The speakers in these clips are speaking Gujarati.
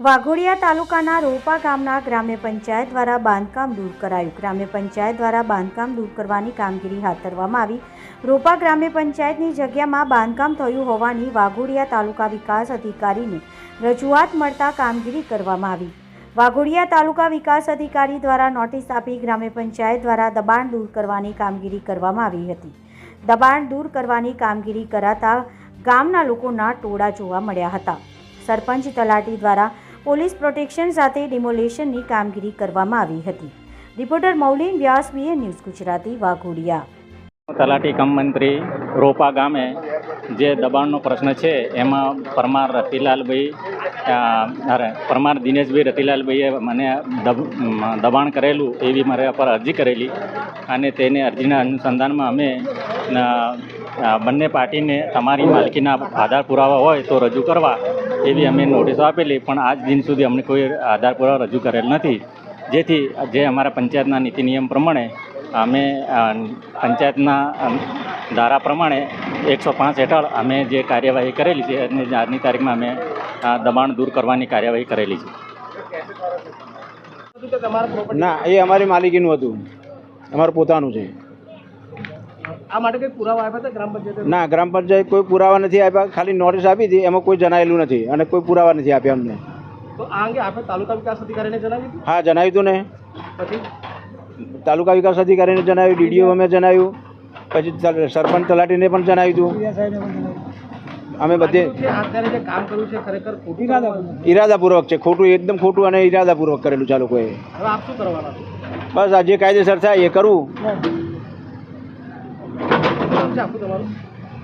વાઘોડિયા તાલુકાના રોપા ગામના ગ્રામ્ય પંચાયત દ્વારા બાંધકામ દૂર કરાયું. ગ્રામ્ય પંચાયત દ્વારા બાંધકામ દૂર કરવાની કામગીરી હાથ ધરવામાં આવી. રોપા ગ્રામ્ય પંચાયતની જગ્યામાં બાંધકામ થયું હોવાની વાઘોડિયા તાલુકા વિકાસ અધિકારીને રજૂઆત મળતા કામગીરી કરવામાં આવી. વાઘોડિયા તાલુકા વિકાસ અધિકારી દ્વારા નોટિસ આપી ગ્રામ્ય પંચાયત દ્વારા દબાણ દૂર કરવાની કામગીરી કરવામાં આવી હતી. દબાણ દૂર કરવાની કામગીરી કરાતા ગામના લોકોના ટોળા જોવા મળ્યા હતા. સરપંચ તલાટી દ્વારા પોલીસ પ્રોટેક્શન સાથે ડિમોલેશનની કામગીરી કરવામાં આવી હતી. Reporter Maulin Vyas BA news Gujarati, Waghodia. તલાટી કમ રોપા ગામે જે દબાણનો પ્રશ્ન છે, એમાં પરમાર રતિલાલભાઈ પરમાર દિનેશભાઈ રતિલાલભાઈએ મને દબ- દબાણ કરેલું એવી મારા પર અરજી કરેલી અને તેને અરજીના અનુસંધાનમાં અમે બંને પાર્ટીને તમારી માલકીના આધાર પુરાવા હોય તો રજૂ કરવા એવી અમે નોટિસો આપેલી, પણ આજ દિન સુધી અમને કોઈ આધાર પુરાવા રજૂ કરેલ નથી. જેથી જે અમારા પંચાયતના નીતિ નિયમ પ્રમાણે અમે પંચાયતના ધારા પ્રમાણે એકસો પાંચ હેઠળ અમે જે કાર્યવાહી કરેલી છે અને આજની તારીખમાં અમે દબાણ દૂર કરવાની કાર્યવાહી કરેલી છે. ના, એ અમારી માલિકીનું હતું. અમારું પોતાનું છે. આ માટે કોઈ પુરાવા આપ્યા હતા ગ્રામ પંચાયત ના ગ્રામ પંચાયત કોઈ પુરાવા નથી આપ્યા. ખાલી નોટિસ આપી હતી એમાં કોઈ જણાયેલું નથી અને કોઈ પુરાવા નથી આપ્યા અમને. તો આ અંગે આપણે તાલુકા વિકાસ અધિકારીને જણાવ્યું હા જણાવ્યું હતું ને. પછી? તાલુકા વિકાસ અધિકારીને જણાવ્યું ડીડીઓ અમે જણાવ્યું. પછી સરપંચ તલાટીને પણ જણાવ્યું હતું. અમે બધે આ જે અત્યારે જે કામ કર્યું છે ખરેખર ખોટું કરવાનું. ઈરાદાપૂર્વક. છે. ખોટું એકદમ ખોટું અને ઈરાદાપૂર્વક કરેલું છે આ લોકોએ. હવે આપ શું કરવાના છો? બસ આ જે કાયદેસર થાય એ કરવું નામ? છે આખું તમારું.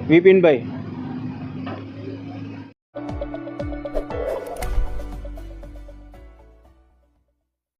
વિપિનભાઈ.